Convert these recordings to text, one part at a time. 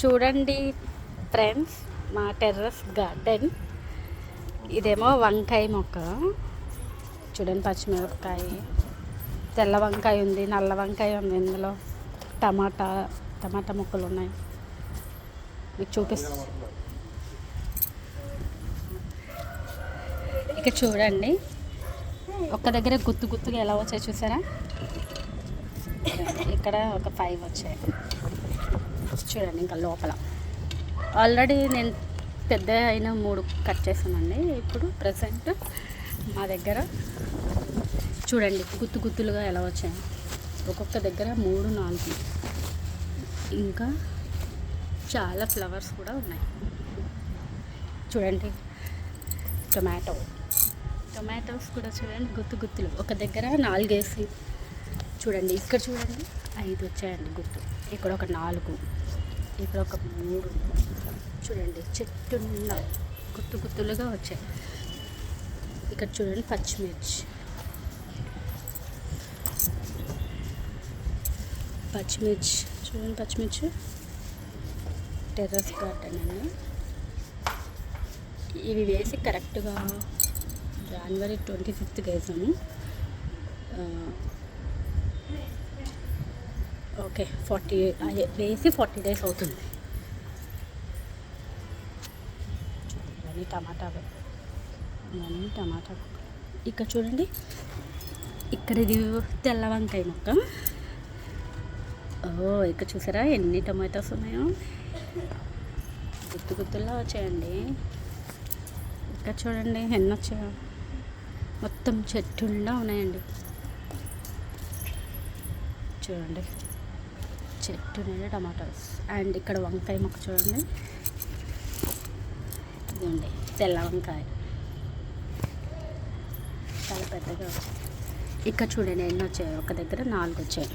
చూడండి ఫ్రెండ్స్ మా terrace garden. ఇదేమో వంకాయ మొక్క. చూడండి పచ్చిమిరపకాయ. తెల్ల వంకాయ ఉంది నల్ల వంకాయ ఉంది ఇందులో. టమాటా టమాటా ముక్కలు ఉన్నాయి. మీకు చూపిస్తా. ఇక చూడండి. ఒక్క దగ్గర గుత్తు గుత్తుగా ఎలా వచ్చాయి చూసారా? ఇక్కడ ఒక ఫైవ్ వచ్చాయి. చూడండి ఇంకా లోపల. ఆల్రెడీ నేను పెద్ద అయిన మూడు కట్ చేశానండి. ఇప్పుడు ప్రజెంట్ మా దగ్గర చూడండి గుత్తు గుత్తులుగా ఎలా వచ్చాయి. ఒక్కొక్క దగ్గర మూడు నాలుగు. ఇంకా చాలా ఫ్లవర్స్ కూడా ఉన్నాయి. చూడండి టొమాటో టొమాటోస్ కూడా చూడండి గుత్తు గుత్తులు. ఒక దగ్గర నాలుగేసి. చూడండి ఇక్కడ చూడండి ఐదు వచ్చాయండి గుత్తు. ఇక్కడ ఒక నాలుగు. ఇక్కడ ఒక మూడు చూడండి చెట్టు గుత్తు గుత్తులుగా వచ్చాయి. ఇక్కడ చూడండి పచ్చిమిర్చి. పచ్చిమిర్చి చూడండి పచ్చిమిర్చి. టెర్రస్ గార్డెన్ అండి. ఇవి వేసి కరెక్ట్గా జనవరి ట్వంటీ ఫిఫ్త్కి వేసాము. ఓకే ఫార్టీ వేసి ఫార్టీ డేస్ అవుతుంది. ఇవన్నీ టమాటా ఇవన్నీ టమాటా ఇక్కడ చూడండి ఇక్కడ ఇది తెల్ల వంకాయ మొక్క. ఓ ఇక్కడ చూసారా ఎన్ని టమాటాస్ ఉన్నాయో? గుత్తు గుత్తుల్లో వచ్చాయండి. ఇక్కడ చూడండి ఎన్ని వచ్చాయో. మొత్తం చెట్టు నిండా ఉన్నాయండి. చూడండి. చెట్టు టమాటాస్. అండ్ ఇక్కడ వంకాయ మొక్క చూడండి. ఇదండి తెల్ల వంకాయ. చాలా పెద్దగా వచ్చాయి ఇక్కడ చూడండి ఎన్ని వచ్చాయి. ఒక దగ్గర నాలుగు వచ్చాయి.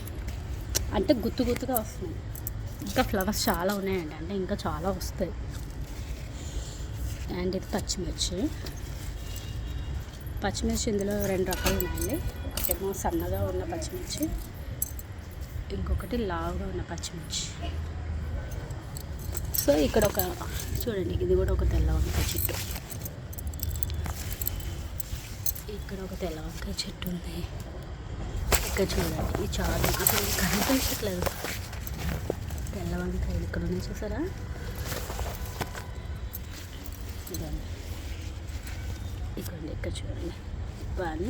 అంటే గుత్తు గుత్తుగా వస్తున్నాయి. ఇంకా ఫ్లవర్స్ చాలా ఉన్నాయండి. అంటే ఇంకా చాలా వస్తాయి. అండ్ ఇది పచ్చిమిర్చి. పచ్చిమిర్చి ఇందులో రెండు రకాలు ఉన్నాయండి. ఒకటేమో సన్నగా ఉన్న పచ్చిమిర్చి. ఇంకొకటి లావుగా ఉన్న పచ్చిమిర్చి. సో ఇక్కడ ఒక చూడండి ఇది కూడా ఒక తెల్ల వంకాయ చెట్టు. ఇక్కడ ఒక తెల్ల వంకాయ చెట్టు ఉంది. ఇక్కడ చూడండి ఇది చాలా అసలు కనిపించట్లేదు. తెల్ల వంకాయలు ఇక్కడ ఉన్నాయి చూసారా? ఇదండి ఇక్కడ చూడండి. వన్.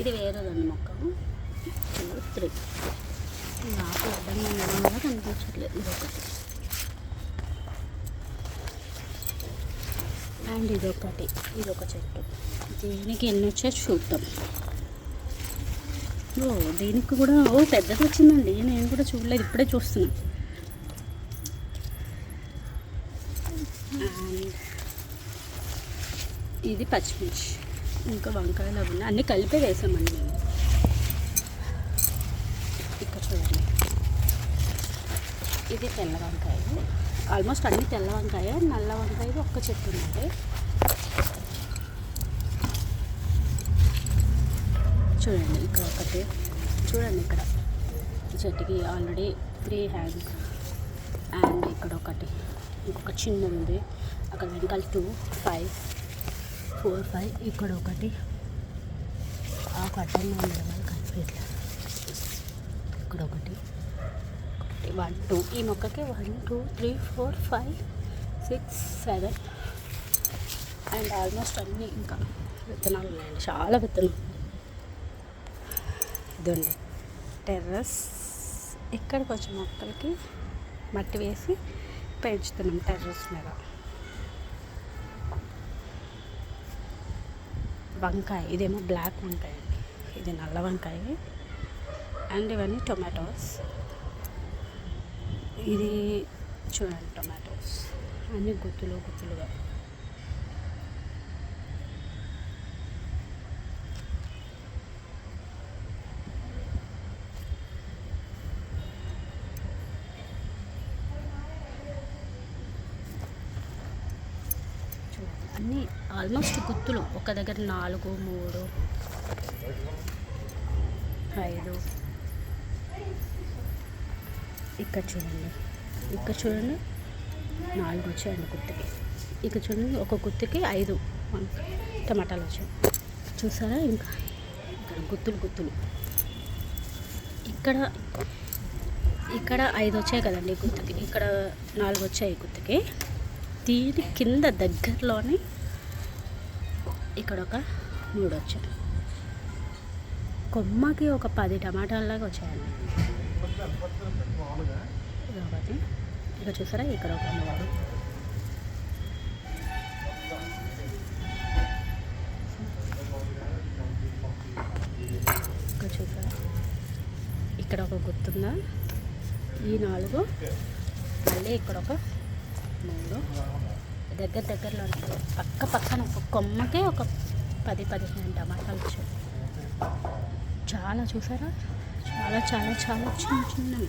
ఇది వేరేదండి మొక్క టూ త్రీ నాకు అడ్డంగా కనిపించట్లేదు. ఇదొకటి అండ్ ఇదొకటి. ఇదొక ఇది ఒక చెట్టు. దీనికి ఎన్ని వచ్చాయో చూద్దాం. ఓ దీనికి కూడా ఓ పెద్దది వచ్చిందండి. నేను కూడా చూడలేదు. ఇప్పుడే చూస్తున్నాను ఇది పచ్చిమిర్చి. ఇంకా వంకాయలు అవి అన్నీ కలిపే వేసామండి మేము ఇక్కడ చూడండి ఇది తెల్ల వంకాయ. ఆల్మోస్ట్ అన్ని తెల్ల వంకాయ నల్ల వంకాయ ఒక్క చెట్టు ఉంది చూడండి ఇక్కడ ఒకటి. చూడండి ఇక్కడ. చెట్టుకి ఆల్రెడీ త్రీ హ్యాండ్ అండ్ ఇక్కడ ఒకటి. ఇంకొక చిన్న ఉంది. అక్కడ వెనకాల టూ ఫైవ్ ఫోర్ ఫైవ్ ఇక్కడ ఒకటి. ఆ కట్టంలో ఉండడం వల్ల కనిపించట్లేదు. ఇక్కడ ఒకటి. One two. ఈ మొక్కకి one two three four five six seven and almost అన్నీ ఇంకా విత్తనాలు ఉన్నాయండి. చాలా విత్తనాలు. ఇదండి టెర్రస్. ఇక్కడ కొంచెం మొక్కలకి మట్టి వేసి పెంచుతున్నాం టెర్రస్ మీద. వంకాయ. ఇదేమో బ్లాక్ వంకాయ అండి. ఇది నల్ల వంకాయ. అండ్ ఇవన్నీ టొమాటోస్. ఇది చూడండి టొమాటోస్. అన్ని గుత్తులు గుత్తులుగా. చూడండి అన్నీ ఆల్మోస్ట్ గుత్తులు. ఒక దగ్గర నాలుగు మూడు ఐదు. ఇక్కడ చూడండి. ఇక్కడ చూడండి. నాలుగు వచ్చాయండి గుత్తికి. ఇక్కడ చూడండి ఒక గుత్తికి ఐదు టమాటాలు వచ్చాయి. చూసారా? ఇంకా ఇక్కడ గుత్తులు గుత్తులు. ఇక్కడ ఇక్కడ ఐదు వచ్చాయి కదండి గుత్తికి. ఇక్కడ నాలుగు వచ్చాయి గుత్తికి. దీని కింద దగ్గరలోనే ఇక్కడ ఒక మూడు వచ్చాయి. కొమ్మకి ఒక పది టమాటాలలాగా వచ్చాయండి. ఇక్కడ ఇక చూసారా ఇక్కడ ఒక మూడు ఇక్కడ చూసారా? ఇక్కడ ఒక గుర్తుందా? ఈ నాలుగు మళ్ళీ ఇక్కడ ఒక మూడు. దగ్గర దగ్గరలో ఉంటాయి పక్క పక్కన ఒక కొమ్మకే ఒక పది పదిహేను టమాటాలు వచ్చాయి. చాలా చూసారా? 알았지 알았지 알았지 좀 좀.